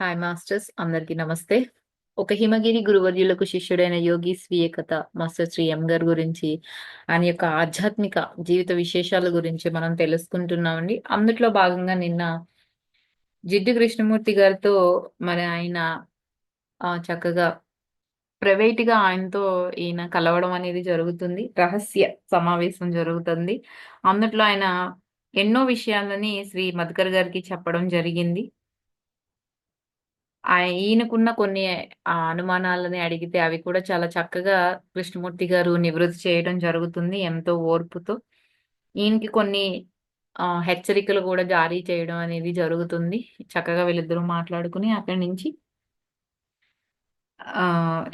Hi masters అందరికీ నమస్తే. ఒక హిమగిరి గురువర్యులకు శిష్యుడైన యోగి స్వీయ కథ మాస్టర్ శ్రీ ఎం గారి గురించి ఆయన యొక్క ఆధ్యాత్మిక జీవిత విశేషాల గురించి మనం తెలుసుకుంటున్నామండి. అందుట్లో భాగంగా నిన్న జిడ్డు కృష్ణమూర్తి గారితో మరి ఆయన చక్కగా ప్రైవేట్గా ఆయనతో ఈయన కలవడం అనేది జరుగుతుంది. రహస్య సమావేశం జరుగుతుంది. అందుట్లో ఆయన ఎన్నో విషయాలని శ్రీ మధుకర్ గారికి చెప్పడం జరిగింది. ఆయనకున్న ఈయనకున్న కొన్ని ఆ, అనుమానాలని అడిగితే అవి కూడా చాలా చక్కగా కృష్ణమూర్తి గారు నివృత్తి చేయడం జరుగుతుంది ఎంతో ఓర్పుతో. ఈయనకి కొన్ని హెచ్చరికలు కూడా జారీ చేయడం అనేది జరుగుతుంది. చక్కగా వీళ్ళిద్దరూ మాట్లాడుకుని అక్కడి నుంచి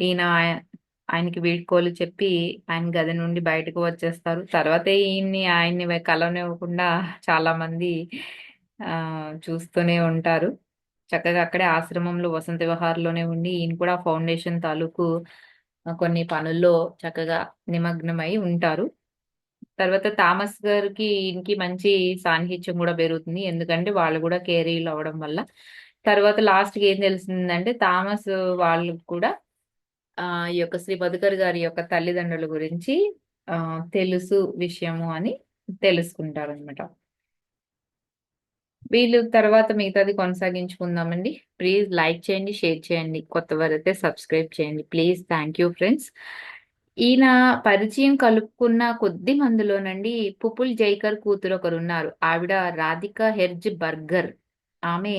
ఈయన ఆయ- ఆయనకి వీడ్కోలు చెప్పి ఆయన గది నుండి బయటకు వచ్చేస్తారు. తర్వాత ఈయన్ని ఆయన్ని కలవనివ్వకుండా చాలా మంది చూస్తూనే ఉంటారు. చక్కగా అక్కడే ఆశ్రమంలో వసంత విహార్లోనే ఉండి ఈయన కూడా ఫౌండేషన్ తాలూకు కొన్ని పనుల్లో చక్కగా నిమగ్నమై ఉంటారు. తర్వాత థామస్ గారికి ఈయనకి మంచి సాన్నిహిత్యం కూడా పెరుగుతుంది. ఎందుకంటే వాళ్ళు కూడా కేరీలు అవ్వడం వల్ల. తర్వాత లాస్ట్కి ఏం తెలిసిందంటే థామస్ వాళ్ళు కూడా ఆ ఈ యొక్క శ్రీ మధుకర్ గారి యొక్క తల్లిదండ్రుల గురించి ఆ తెలుసు విషయము అని తెలుసుకుంటారు అనమాట వీళ్ళు తర్వాత మిగతాది కొనసాగించుకుందామండి. ప్లీజ్ లైక్ చేయండి షేర్ చేయండి కొత్త వారైతే సబ్స్క్రైబ్ చేయండి. ప్లీజ్ థ్యాంక్ యూ ఫ్రెండ్స్ ఈయన పరిచయం కలుపుకున్న కొద్ది మందిలోనండి పుపుల్ జైకర్ కూతురు ఒకరు ఉన్నారు ఆవిడ రాధిక హెర్జ్ బర్గర్. ఆమె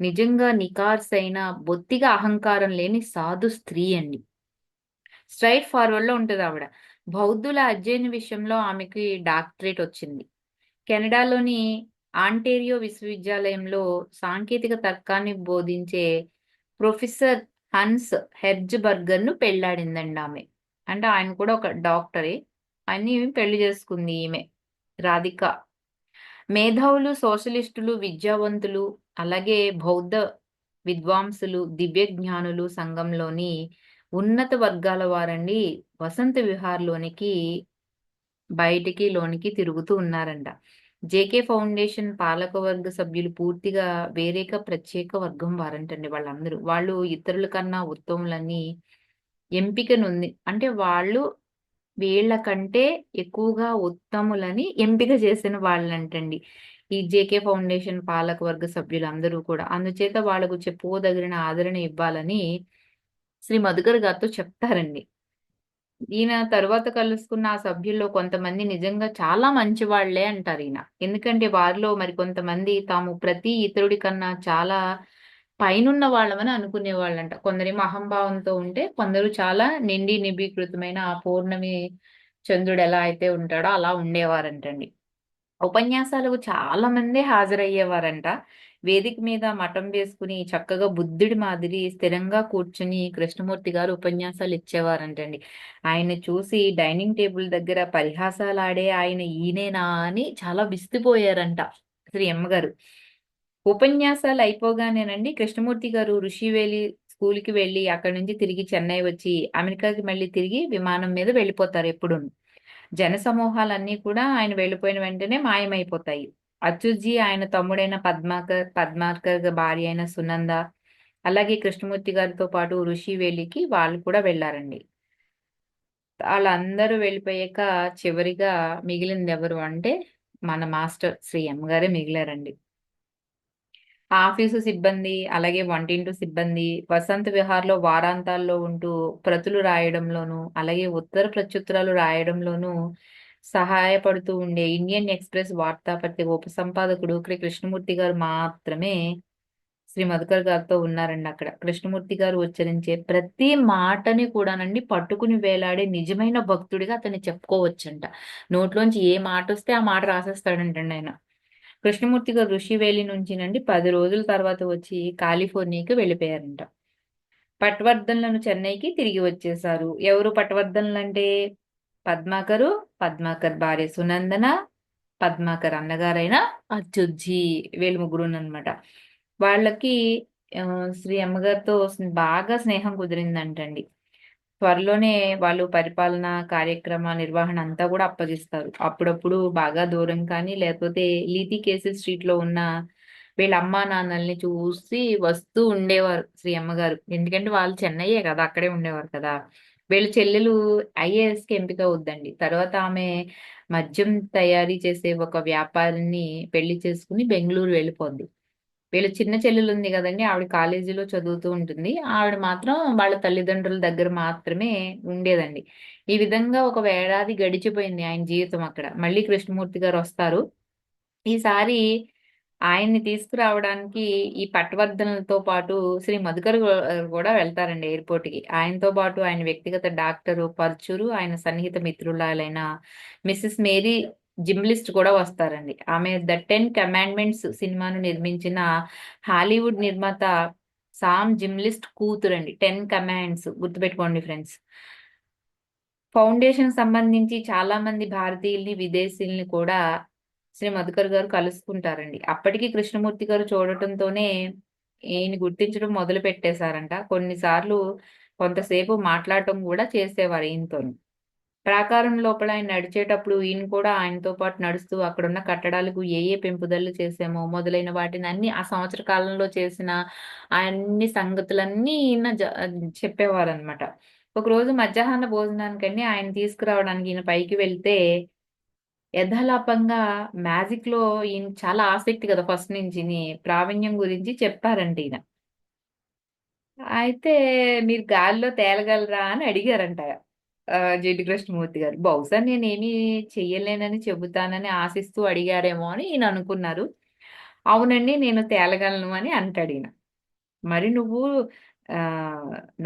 నిజంగా నికార్స్ అయిన బొత్తిగా అహంకారం లేని సాధు స్త్రీ అండి. స్ట్రైట్ ఫార్వర్డ్లో ఉంటుంది ఆవిడ. బౌద్ధుల అధ్యయన విషయంలో ఆమెకి డాక్టరేట్ వచ్చింది. కెనడాలోని ఆంటేరియో విశ్వవిద్యాలయంలో సాంకేతిక తర్కాన్ని బోధించే ప్రొఫెసర్ హన్స్ హెర్జ్బర్గర్ను పెళ్ళాడిందండి ఆమె. అంటే ఆయన కూడా ఒక డాక్టరే. ఆయన్ని పెళ్ళి చేసుకుంది ఈమె రాధిక. మేధావులు సోషలిస్టులు విద్యావంతులు అలాగే బౌద్ధ విద్వాంసులు దివ్య జ్ఞానులు సంఘంలోని ఉన్నత వర్గాల వారండి వసంత విహార్లోనికి బయటికి లోనికి తిరుగుతూ ఉన్నారంట. జేకే ఫౌండేషన్ పాలకవర్గ సభ్యులు పూర్తిగా వేరేక ప్రత్యేక వర్గం వారంటండి వాళ్ళందరూ. వాళ్ళు ఇతరుల కన్నా ఉత్తములని ఎంపికనుంది అంటే వాళ్ళు వీళ్ళకంటే ఎక్కువగా ఉత్తములని ఎంపిక చేసిన వాళ్ళంటండి. ఈ జేకే ఫౌండేషన్ పాలకవర్గ సభ్యులందరూ కూడా. అందుచేత వాళ్ళకు చెప్పుకోదగిన ఆదరణ ఇవ్వాలని శ్రీ మధుకర్ గారితో చెప్తారండి. ఈయన తర్వాత కలుసుకున్న ఆ సభ్యుల్లో కొంతమంది నిజంగా చాలా మంచి వాళ్ళే అంటారు ఈయన. ఎందుకంటే వారిలో మరి కొంతమంది తాము ప్రతి ఇతరుడి కన్నా చాలా పైనున్న వాళ్ళమని అనుకునే వాళ్ళంట కొందరేమో అహంభావంతో ఉంటే కొందరు చాలా నిండి నిబీకృతమైన ఆ పౌర్ణమి చంద్రుడు ఎలా అయితే ఉంటాడో అలా ఉండేవారంటండి. ఉపన్యాసాలకు చాలా మంది హాజరయ్యేవారంట. వేదిక మీద మఠం వేసుకుని చక్కగా బుద్ధుడి మాదిరి స్థిరంగా కూర్చుని కృష్ణమూర్తి గారు ఉపన్యాసాలు ఇచ్చేవారంటండి. ఆయన చూసి డైనింగ్ టేబుల్ దగ్గర పరిహాసాలు ఆడే ఆయన ఈయనేనా అని చాలా విస్తుపోయారంట శ్రీ అమ్మగారు. ఉపన్యాసాలు అయిపోగానేనండి కృష్ణమూర్తి గారు ఋషివేలి స్కూల్కి వెళ్ళి అక్కడి నుంచి తిరిగి చెన్నై వచ్చి అమెరికాకి మళ్ళీ తిరిగి విమానం మీద వెళ్ళిపోతారు ఎప్పుడు జన సమూహాలన్నీ కూడా ఆయన వెళ్ళిపోయిన వెంటనే మాయమైపోతాయి. అచ్యుత్జీ ఆయన తమ్ముడైన పద్మాకర్ పద్మాకర్ భార్య అయిన సునంద అలాగే కృష్ణమూర్తి గారితో పాటు ఋషివేలికి వాళ్ళు కూడా వెళ్ళారండి. వాళ్ళందరూ వెళ్ళిపోయాక చివరిగా మిగిలింది ఎవరు అంటే మన మాస్టర్ శ్రీ ఎం గారే మిగిలారండి. ఆఫీసు సిబ్బంది అలాగే వంటింటి సిబ్బంది వసంత విహార్లో వారాంతాల్లో ఉంటూ ప్రతులు రాయడంలోనూ అలాగే ఉత్తర ప్రత్యుత్తరాలు రాయడంలోనూ సహాయపడుతూ ఉండే ఇండియన్ ఎక్స్ప్రెస్ వార్తాపత్రిక ఉపసంపాదకుడు శ్రీ కృష్ణమూర్తి గారు మాత్రమే శ్రీ మధుకర్ గారితో ఉన్నారండి అక్కడ. కృష్ణమూర్తి గారు ఉచ్చరించే ప్రతి మాటని కూడానండి పట్టుకుని వేలాడే నిజమైన భక్తుడిగా అతన్ని చెప్పుకోవచ్చంట. నోట్లోంచి ఏ మాట వస్తే ఆ మాట రాసేస్తాడంటండి ఆయన. కృష్ణమూర్తి గారు ఋషివేలి నుంచి నండి పది రోజుల తర్వాత వచ్చి కాలిఫోర్నియాకి వెళ్ళిపోయారంట. పట్వర్ధన్లను చెన్నైకి తిరిగి వచ్చేసారు ఎవరు పట్వర్ధన్లు అంటే పద్మాకరు పద్మాకర్ భార్య సునందన పద్మాకర్ అన్నగారైన అచ్యుజ్జీ వీళ్ళు ముగ్గురు అనమాట వాళ్ళకి శ్రీ అమ్మగారితో బాగా స్నేహం కుదిరిందంటండి. త్వరలోనే వాళ్ళు పరిపాలన కార్యక్రమ నిర్వహణ అంతా కూడా అప్పగిస్తారు. అప్పుడప్పుడు బాగా దూరం కానీ లేకపోతే లీతి కేసెస్ స్ట్రీట్లో ఉన్న వీళ్ళ అమ్మా నాన్నల్ని చూసి వస్తూ ఉండేవారు శ్రీ అమ్మగారు. ఎందుకంటే వాళ్ళు చెన్నయ్యే కదా అక్కడే ఉండేవారు కదా. వీళ్ళ చెల్లెలు ఐఏఎస్కి ఎంపిక అవుద్దండి. తర్వాత ఆమె మద్యం తయారీ చేసే ఒక వ్యాపారిని పెళ్ళి చేసుకుని బెంగళూరు వెళ్ళిపోద్ది. వీళ్ళ చిన్న చెల్లెలు ఉంది కదండి ఆవిడ కాలేజీలో చదువుతూ ఉంటుంది. ఆవిడ మాత్రం వాళ్ళ తల్లిదండ్రుల దగ్గర మాత్రమే ఉండేదండి. ఈ విధంగా ఒక ఏడాది గడిచిపోయింది ఆయన జీవితం అక్కడ. మళ్ళీ కృష్ణమూర్తి గారు వస్తారు. ఈసారి ఆయన్ని తీసుకురావడానికి ఈ పట్టవర్ధనలతో పాటు శ్రీ మధుకర్ కూడా వెళ్తారండి ఎయిర్పోర్ట్కి ఆయనతో పాటు ఆయన వ్యక్తిగత డాక్టరు పర్చురు ఆయన సన్నిహిత మిత్రులైన మిస్సెస్ మేరీ జిమ్లిస్ట్ కూడా వస్తారండి. ఆమె ద టెన్ కమాండ్మెంట్స్ సినిమాను నిర్మించిన హాలీవుడ్ నిర్మాత సామ్ జిమ్లిస్ట్ కూతురండి. టెన్ కమాండ్స్ గుర్తుపెట్టుకోండి ఫ్రెండ్స్. ఫౌండేషన్ సంబంధించి చాలా మంది భారతీయుల్ని విదేశీయుల్ని కూడా శ్రీ మధుకర్ గారు కలుసుకుంటారండి. అప్పటికి కృష్ణమూర్తి గారు చూడటంతోనే ఈయన గుర్తించడం మొదలు పెట్టేశారంట. కొన్నిసార్లు కొంతసేపు మాట్లాడటం కూడా చేసేవారు ఈయనతో ప్రాకారం లోపల ఆయన నడిచేటప్పుడు ఈయన కూడా ఆయనతో పాటు నడుస్తూ అక్కడున్న కట్టడాలకు ఏ ఏ పెంపుదలు చేసామో మొదలైన వాటిని అన్ని ఆ సంవత్సర కాలంలో చేసిన అన్ని సంగతులన్నీ ఈయన చెప్పేవారు అనమాట ఒకరోజు మధ్యాహ్న భోజనానికని ఆయన తీసుకురావడానికి ఈయన పైకి వెళ్తే యథాలాపంగా మ్యాజిక్లో ఈయన చాలా ఆసక్తి కదా ఫస్ట్ నుంచి ప్రావీణ్యం గురించి చెప్పారంట ఈయన. అయితే మీరు గాలిలో తేలగలరా అని అడిగారంట జెడ్డి కృష్ణమూర్తి గారు. బహుశా నేనేమి చెయ్యలేనని చెబుతానని ఆశిస్తూ అడిగారేమో అని ఈయన అనుకున్నారు. అవునండి నేను తేలగలను అని అంటాడు ఈయన. మరి నువ్వు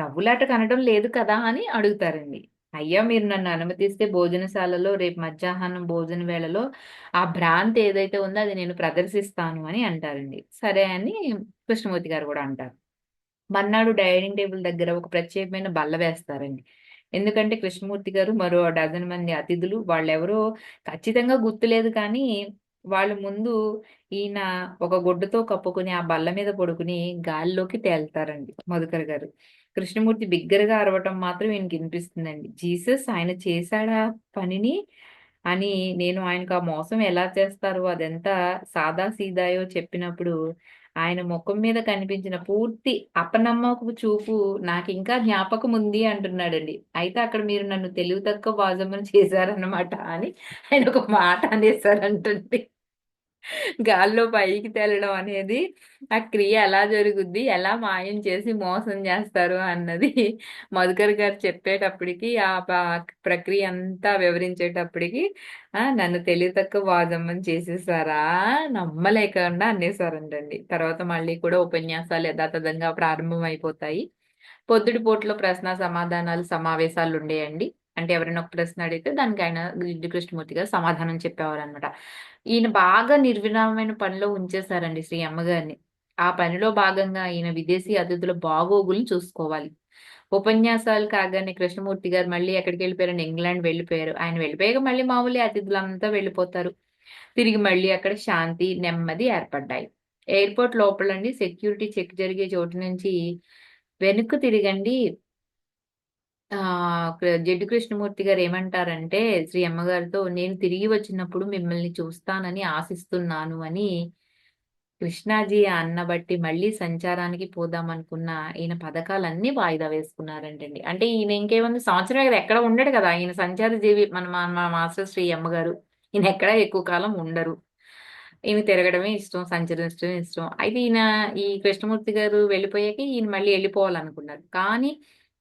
నవ్వులాట కనడం లేదు కదా అని అడుగుతారండి. అయ్యా మీరు నన్ను అనుమతిస్తే భోజనశాలలో రేపు మధ్యాహ్నం భోజన వేళలో ఆ భ్రాంతి ఏదైతే ఉందో అది నేను ప్రదర్శిస్తాను అని అంటారండి. సరే అని కృష్ణమూర్తి గారు కూడా అంటారు. మర్నాడు డైనింగ్ టేబుల్ దగ్గర ఒక ప్రత్యేకమైన బల్ల వేస్తారండి. ఎందుకంటే కృష్ణమూర్తి గారు మరో డజన్ మంది అతిథులు వాళ్ళెవరో ఖచ్చితంగా గుర్తులేదు కానీ వాళ్ళు ముందు ఈయన ఒక గుడ్డతో కప్పుకుని ఆ బల్ల మీద పడుకుని గాలిలోకి తేల్తారండి. మధుకర్ గారు కృష్ణమూర్తి బిగ్గరగా అరవటం మాత్రం ఈయనకి వినిపిస్తుందండి. జీసస్ ఆయన చేశాడా పనిని? అని నేను ఆయనకు ఆ మోసం ఎలా చేస్తారో అదెంత సాదా సీదాయో చెప్పినప్పుడు ఆయన ముఖం మీద కనిపించిన పూర్తి అపనమ్మకు చూపు నాకు ఇంకా జ్ఞాపకం ఉంది అంటున్నాడండి. అయితే అక్కడ మీరు నన్ను తెలివి తక్కువ వాజమ్మని చేశారన్నమాట అని ఆయన ఒక మాట అనేసారంటుంది గాల్లో పైకి తేలడం అనేది ఆ క్రియ ఎలా జరుగుద్ది? ఎలా మాయం చేసి మోసం చేస్తారు అన్నది మధుకర్ గారు చెప్పేటప్పటికి ఆ ప్రక్రియ అంతా వివరించేటప్పటికి నన్ను తెలివి తక్కువ వాదమ్మని చేసేసారా? నమ్మలేకుండా అనేసారంటండి. తర్వాత మళ్ళీ కూడా ఉపన్యాసాలు యథాతథంగా ప్రారంభం అయిపోతాయి పొద్దుటి పూటలో ప్రశ్న సమాధానాలు సమావేశాలు ఉండేయండి. అంటే ఎవరైనా ఒక ప్రశ్న అడిగితే దానికి ఆయన కృష్ణమూర్తి గారు సమాధానం చెప్పేవారు అనమాట ఈయన బాగా నిర్విరామమైన పనిలో ఉంచేశారండి శ్రీ అమ్మగారిని. ఆ పనిలో భాగంగా ఈయన విదేశీ అతిథుల బాగోగులను చూసుకోవాలి. ఉపన్యాసాలు కాగానే కృష్ణమూర్తి గారు మళ్ళీ ఎక్కడికి వెళ్ళిపోయారు ఇంగ్లాండ్ వెళ్ళిపోయారు. ఆయన వెళ్ళిపోయాక మళ్ళీ మామూలు అతిథులంతా వెళ్ళిపోతారు. తిరిగి మళ్ళీ అక్కడ శాంతి నెమ్మది ఏర్పడ్డాయి. ఎయిర్పోర్ట్ లోపలండి. సెక్యూరిటీ చెక్ జరిగే చోటు నుంచి వెనుక్కు తిరగండి. జడ్డు కృష్ణమూర్తి గారు ఏమంటారంటే శ్రీ అమ్మగారితో నేను తిరిగి వచ్చినప్పుడు మిమ్మల్ని చూస్తానని ఆశిస్తున్నాను అని కృష్ణాజీ అన్న బట్టి మళ్ళీ సంచారానికి పోదాం అనుకున్న ఈయన పథకాలన్నీ వాయిదా వేసుకున్నారంటండి. అంటే ఈయన ఇంకేముంది సంవత్సరం కదా ఎక్కడ ఉండడు కదా. ఈయన సంచార జీవి మన మన మాస్టర్ శ్రీ అమ్మగారు. ఈయన ఎక్కడ ఎక్కువ కాలం ఉండరు. ఈయన తిరగడమే ఇష్టం సంచరించడమే ఇష్టం. అయితే ఈయన ఈ కృష్ణమూర్తి గారు వెళ్ళిపోయాక ఈయన మళ్ళీ వెళ్ళిపోవాలనుకున్నారు. కానీ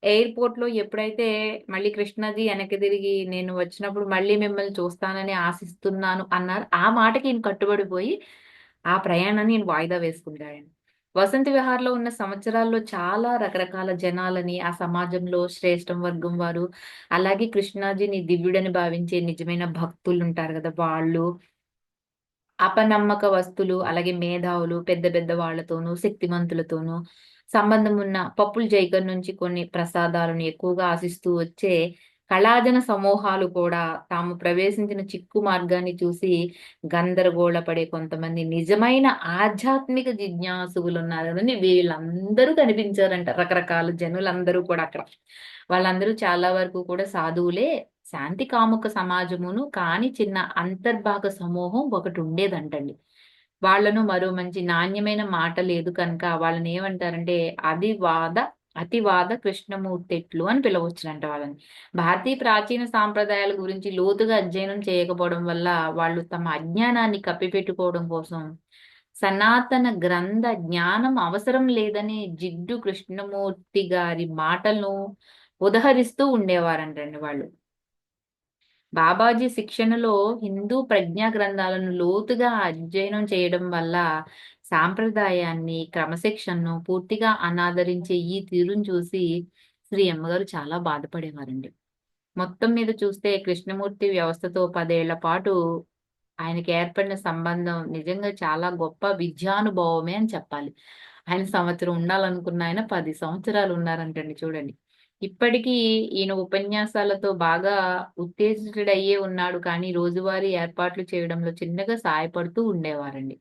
ఎయిర్పోర్ట్లో ఎప్పుడైతే మళ్ళీ కృష్ణాజీ వెనక్కి తిరిగి నేను వచ్చినప్పుడు మళ్ళీ మిమ్మల్ని చూస్తానని ఆశిస్తున్నాను అన్నారు ఆ మాటకి ఈయన కట్టుబడిపోయి ఆ ప్రయాణాన్ని నేను వాయిదా వేసుకుంటాడండి వసంత విహార్లో ఉన్న సంవత్సరాల్లో చాలా రకరకాల జనాలని ఆ సమాజంలో శ్రేష్టం వర్గం వారు అలాగే కృష్ణాజీని దివ్యుడని భావించే నిజమైన భక్తులు ఉంటారు కదా వాళ్ళు. అపనమ్మక వస్తువులు అలాగే మేధావులు పెద్ద పెద్ద వాళ్ళతోనూ శక్తిమంతులతోనూ సంబంధం ఉన్న పప్పుల జైగర్ నుంచి కొన్ని ప్రసాదాలను ఎక్కువగా ఆశిస్తూ వచ్చే కళాజన సమూహాలు కూడా తాము ప్రవేశించిన చిక్కు మార్గాన్ని చూసి గందరగోళపడే కొంతమంది నిజమైన ఆధ్యాత్మిక జిజ్ఞాసులు ఉన్నారు వీళ్ళందరూ కనిపించారంట. రకరకాల జనులందరూ కూడా అక్కడ. వాళ్ళందరూ చాలా వరకు కూడా సాధువులే. శాంతి కాముక సమాజమును కాని చిన్న అంతర్భాగ సమూహం ఒకటి ఉండేదంటండి. వాళ్ళను మరో మంచి నాణ్యమైన మాట లేదు కనుక వాళ్ళని ఏమంటారంటే అదివాద అతివాద కృష్ణమూర్తిట్లు అని పిలవచ్చునంట వాళ్ళని. భారతీయ ప్రాచీన సాంప్రదాయాల గురించి లోతుగా అధ్యయనం చేయకపోవడం వల్ల వాళ్ళు తమ అజ్ఞానాన్ని కప్పిపెట్టుకోవడం కోసం సనాతన గ్రంథ జ్ఞానం అవసరం లేదని జిడ్డు కృష్ణమూర్తి గారి మాటలను ఉదహరిస్తూ ఉండేవారంటండి వాళ్ళు. బాబాజీ శిక్షణలో హిందూ ప్రజ్ఞా గ్రంథాలను లోతుగా అధ్యయనం చేయడం వల్ల సాంప్రదాయాన్ని క్రమశిక్షణను పూర్తిగా అనాదరించే ఈ తీరును చూసి శ్రీ అమ్మగారు చాలా బాధపడేవారండి. మొత్తం మీద చూస్తే కృష్ణమూర్తి వ్యవస్థతో పదేళ్ళ పాటు ఆయనకి ఏర్పడిన సంబంధం నిజంగా చాలా గొప్ప విద్యానుభవమే అని చెప్పాలి. ఆయన సంవత్సరం ఉండాలనుకున్న ఆయన పది సంవత్సరాలు ఉన్నారంటండి చూడండి. ఇప్పటికీ ఈయన ఉపన్యాసాలతో బాగా ఉత్తేజితుడయ్యే ఉన్నాడు. కానీ రోజువారీ ఏర్పాట్లు చేయడంలో చిన్నగా సాయపడుతూ ఉండేవారండి.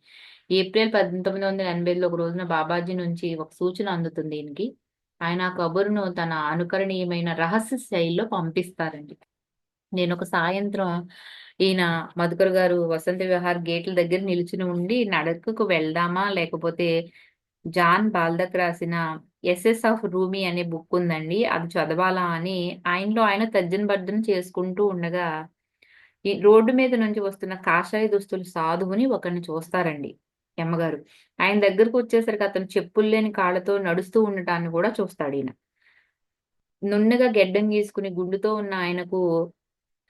ఏప్రిల్ పంతొమ్మిది వందల ఎనభైలో ఒక రోజున బాబాజీ నుంచి ఒక సూచన అందుతుంది ఈయనకి. ఆయన కబురును తన అనుకరణీయమైన రహస్య శైలిలో పంపిస్తారండి. నేను ఒక సాయంత్రం ఈయన మధుకర్ గారు వసంత విహార్ గేట్ల దగ్గర నిలిచిన ఉండి నడకకు వెళ్దామా లేకపోతే జాన్ బాల్దక్ రాసిన ఎస్ఎస్ ఆఫ్ రూమీ అనే బుక్ ఉందండి. అది చదవాలా అని ఆయనలో ఆయన తర్జన భర్జన చేసుకుంటూ ఉండగా ఈ రోడ్డు మీద నుంచి వస్తున్న కాషాయ దుస్తులు సాధువుని ఒకరిని చూస్తారండి ఎమ్మగారు ఆయన దగ్గరకు వచ్చేసరికి అతను చెప్పులు లేని కాళ్ళతో నడుస్తూ ఉండటాన్ని కూడా చూస్తాడు ఈయన. నున్నగా గెడ్డం గీసుకుని గుండుతో ఉన్న ఆయనకు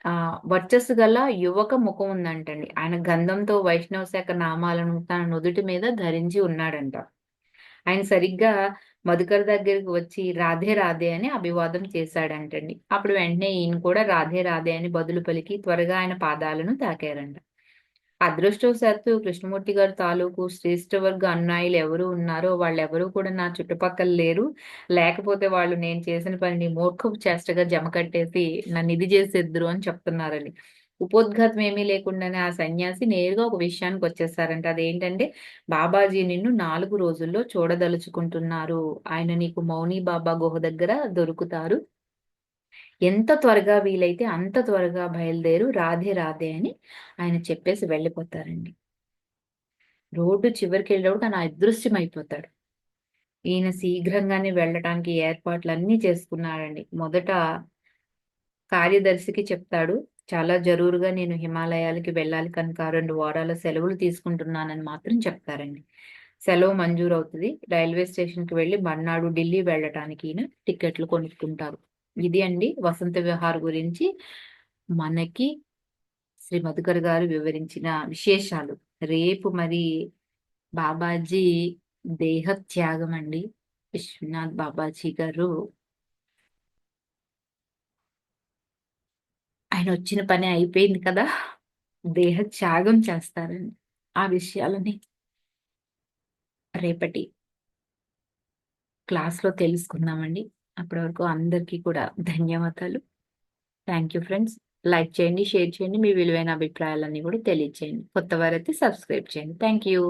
ఆ వర్చస్సు గల యువక ముఖం ఉందంటండి. ఆయన గంధంతో వైష్ణవ శాఖ నామాలను తన నుదుటి మీద ధరించి ఉన్నాడంట. ఆయన సరిగ్గా మధుకర్ దగ్గరికి వచ్చి రాధే రాధే అని అభివాదం చేశాడంటండి. అప్పుడు వెంటనే ఈయన కూడా రాధే రాధే అని బదులు పలికి త్వరగా ఆయన పాదాలను తాకారంట. అదృష్టవశాత్తు కృష్ణమూర్తి గారి తాలూకు శ్రేష్ఠ వర్గ అన్నాయిలు ఎవరు ఉన్నారో వాళ్ళు కూడా నా చుట్టుపక్కల లేరు. లేకపోతే వాళ్ళు నేను చేసిన పనిని మూర్ఖపు చేష్టగా జమ కట్టేసి నన్ను ఇది చేసేద్దరు అని చెప్తున్నారండి ఉపోద్ఘాతం ఏమీ లేకుండానే ఆ సన్యాసి నేరుగా ఒక విషయానికి వచ్చేస్తారంట. అదేంటంటే బాబాజీ నిన్ను నాలుగు రోజుల్లో చూడదలుచుకుంటున్నారు. ఆయన నీకు మౌని బాబా గుహ దగ్గర దొరుకుతారు. ఎంత త్వరగా వీలైతే అంత త్వరగా బయలుదేరు రాధే రాధే అని ఆయన చెప్పేసి వెళ్ళిపోతారండి. రోడ్డు చివరికి వెళ్ళేప్పుడు తను అదృశ్యం అయిపోతాడు ఈయన శీఘ్రంగానే వెళ్ళటానికి ఏర్పాట్లు అన్నీ చేసుకున్నాడండి మొదట కార్యదర్శికి చెప్తాడు చాలా జరూరుగా నేను హిమాలయాలకి వెళ్ళాలి కనుక రెండు వారాల సెలవులు తీసుకుంటున్నానని మాత్రం చెప్తారండి సెలవు మంజూరు అవుతుంది రైల్వే స్టేషన్కి వెళ్ళి మర్నాడు ఢిల్లీ వెళ్ళటానికి ఈయన టికెట్లు కొనుక్కుంటారు. ఇది అండి వసంత విహార్ గురించి మనకి శ్రీ మధుకర్ గారు వివరించిన విశేషాలు. రేపు మరి బాబాజీ దేహ త్యాగం అండి. విశ్వనాథ్ బాబాజీ గారు ఆయన వచ్చిన పని అయిపోయింది కదా. దేహ త్యాగం చేస్తారండి ఆ విషయాలని రేపటి క్లాస్లో తెలుసుకుందామండి. అప్పటి వరకు అందరికీ కూడా ధన్యవాదాలు. Thank you friends. లైక్ చేయండి షేర్ చేయండి మీ విలువైన అభిప్రాయాలన్నీ కూడా తెలియచేయండి. కొత్త వారైతే సబ్స్క్రైబ్ చేయండి. Thank you.